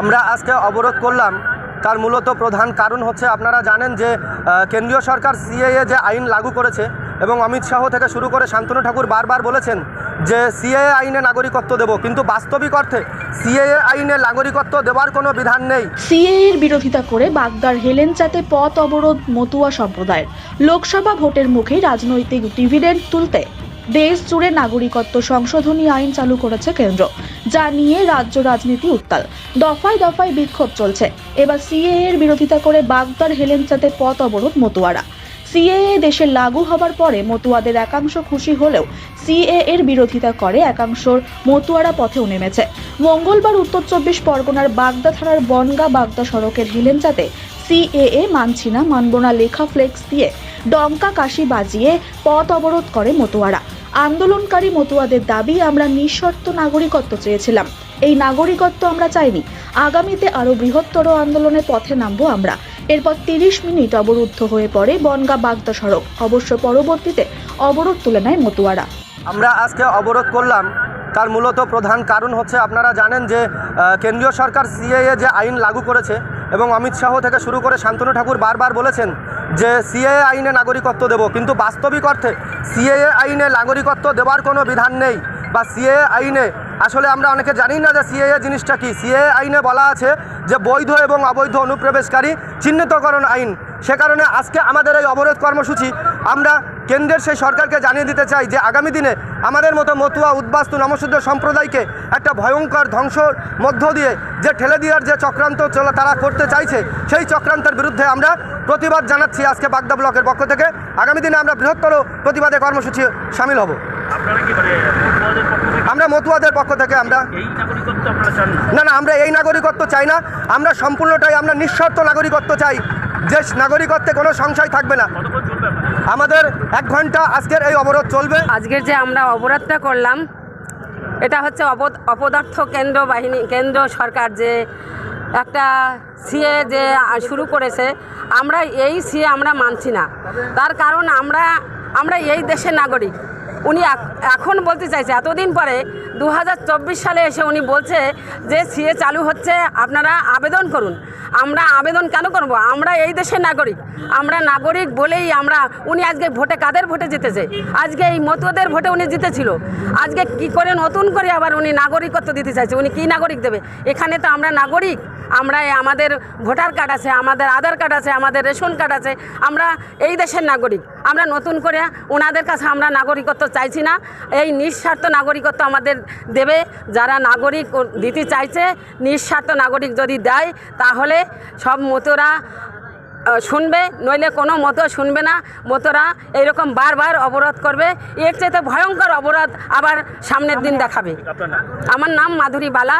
আমরা আজকে অবরোধ করলাম। তার মূলত প্রধান কারণ হচ্ছে আপনারা জানেন যে কেন্দ্রীয় সরকার সিএএ যে আইন লাগু করেছে এবং অমিত শাহ থেকে শুরু করে শান্তনু ঠাকুর বারবার বলেছেন যে, সিএএ আইনে নাগরিকত্ব দেব। কিন্তু বাস্তবিক অর্থে সিএএ আইনে নাগরিকত্ব দেওয়ার কোনো বিধান নেই। সিএএর বিরোধিতা করে বাগদার হেলেনচাতে পথ অবরোধ মতুয়া সম্প্রদায়ের। লোকসভা ভোটের মুখে রাজনৈতিক ডিভিডেন্ড তুলতে দেশ জুড়ে নাগরিকত্ব সংশোধনী আইন চালু করেছে কেন্দ্র, যা নিয়ে রাজ্য রাজনীতি উত্তাল। দফায় দফায় বিক্ষোভ চলছে। এবার সিএএ এর বিরোধিতা করে বাগদার হেলেনচাতে পথ অবরোধ মতুয়ারা। সিএএ দেশে লাগু হবার পরে মতুয়াদের একাংশ খুশি হলেও সিএএ এর বিরোধিতা করে একাংশর মতুয়ারা পথেও নেমেছে। মঙ্গলবার উত্তর চব্বিশ পরগনার বাগদা থানার বনগা বাগদা সড়কের হেলেঞ্চাতে সিএএ মানছি না, মানব না লেখা ফ্লেক্স দিয়ে ডঙ্কা কাশি বাজিয়ে পথ অবরোধ করে মতুয়ারা। আন্দোলনকারী মতুয়াদের দাবি, আমরা নিঃশর্ত নাগরিকত্ব চেয়েছিলাম। এই নাগরিকত্ব আমরা চাইনি। আগামীতে আরও বৃহত্তর আন্দোলনের পথে নামবো আমরা। এরপর তিরিশ মিনিট অবরুদ্ধ হয়ে পড়ে বনগা বাগদা সড়ক। অবশ্য পরবর্তীতে অবরোধ তুলে নেয় মতুয়ারা। আমরা আজকে অবরোধ করলাম। তার মূলত প্রধান কারণ হচ্ছে, আপনারা জানেন যে কেন্দ্রীয় সরকার সিএএ যে আইন লাগু করেছে এবং অমিত শাহ থেকে শুরু করে শান্তনু ঠাকুর বারবার বলেছেন যে সিএএ আইনে নাগরিকত্ব দেব, কিন্তু বাস্তবিক অর্থে সিএএ আইনে নাগরিকত্ব দেওয়ার কোনো বিধান নেই। বা সিএএ আইনে, আসলে আমরা অনেকে জানি না যে সিএএ জিনিসটা কি। সিএএ আইনে বলা আছে যে বৈধ এবং অবৈধ অনুপ্রবেশকারী চিহ্নিতকরণ আইন। সে কারণে আজকে আমাদের এই অবরোধ কর্মসূচি আমরা কেন্দ্রের সেই সরকারকে জানিয়ে দিতে চাই যে আগামী দিনে আমাদের মতো মতুয়া, উদ্বাস্তু নমশুদ্ধ সম্প্রদায়কে একটা ভয়ঙ্কর ধ্বংসর মধ্য দিয়ে যে ঠেলে দেওয়ার যে চক্রান্ত তারা করতে চাইছে, সেই চক্রান্তের বিরুদ্ধে আমরা প্রতিবাদ জানাচ্ছি আজকে বাগদা ব্লকের পক্ষ থেকে। আগামী দিনে আমরা বৃহত্তর প্রতিবাদে কর্মসূচি সামিল হব। আপনারা কি মানে মতুয়াদের পক্ষ থেকে? আমরা মতুয়াদের পক্ষ থেকে আমরা এই নাগরিকত্ব আপনারা চান না? না আমরা এই নাগরিকত্ব চাই না। আমরা সম্পূর্ণটাই আমরা নিঃশর্ত নাগরিকত্ব চাই। যে নাগরিকত্বে কোনো সংশয় থাকবে না। আমাদের এক ঘণ্টা আজকের এই অবরোধ চলবে। আজকের যে আমরা অবরোধটা করলাম এটা হচ্ছে অপদার্থ কেন্দ্র বাহিনী কেন্দ্র সরকার যে একটা সিএ যে শুরু করেছে, আমরা এই সিএ আমরা মানছি না। তার কারণ আমরা আমরা এই দেশের নাগরিক। উনি এখন বলতে চাইছে, এতদিন পরে দু হাজার চব্বিশ সালে এসে উনি বলছে যে সিএ চালু হচ্ছে, আপনারা আবেদন করুন। আমরা আবেদন কেন করব? আমরা এই দেশের নাগরিক। আমরা নাগরিক বলেই আমরা, উনি আজকে ভোটে কাদের ভোটে জিতেছে? আজকে এই মতুয়াদের ভোটে উনি জিতেছিল। আজকে কি করে নতুন করে আবার উনি নাগরিকত্ব দিতে চাইছে? উনি কি নাগরিক দেবে? এখানে তো আমরা নাগরিক। আমরা আমাদের ভোটার কার্ড আছে, আমাদের আধার কার্ড আছে, আমাদের রেশন কার্ড আছে, আমরা এই দেশের নাগরিক। আমরা নতুন করে ওনাদের কাছে আমরা নাগরিকত্ব চাইছি না। এই নিঃস্বার্থ নাগরিকত্ব আমাদের দেবে। যারা নাগরিক দিতে চাইছে, নিঃস্বার্থ নাগরিক যদি দেয়, তাহলে সব মতোরা শুনবে। নইলে কোনো মতো শুনবে না। মতোরা এইরকম বারবার অবরোধ করবে। এর চাইতে ভয়ঙ্কর অবরোধ আবার সামনের দিন দেখাবে। আমার নাম মাধুরী বালা।